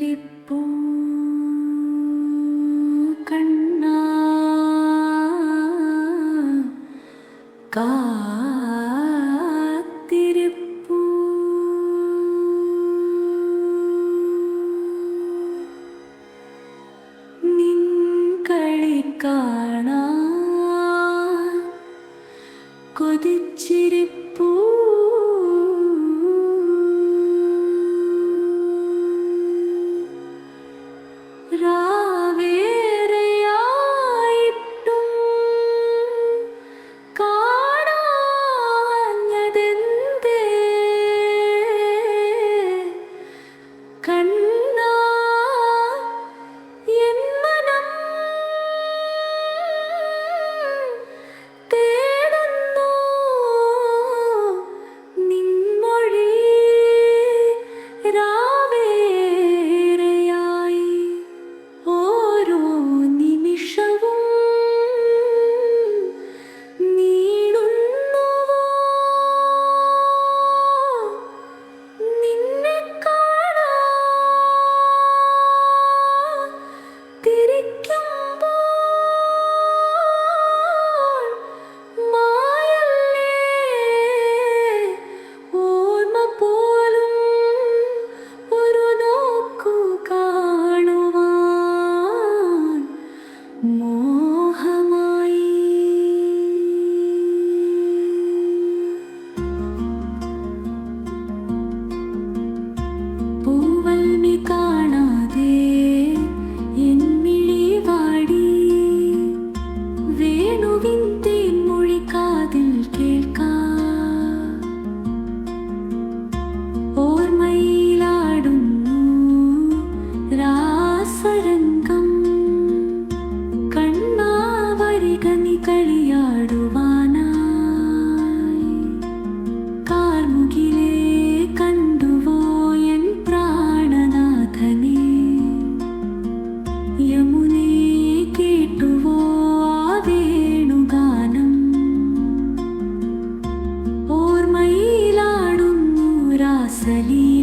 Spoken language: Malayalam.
ചിരിപ്പൂ കണ്ണ കാത്തിരിപ്പൂ. നിങ്കളി കാണാ കൊതിച്ചിരിപ്പൂ. Mali.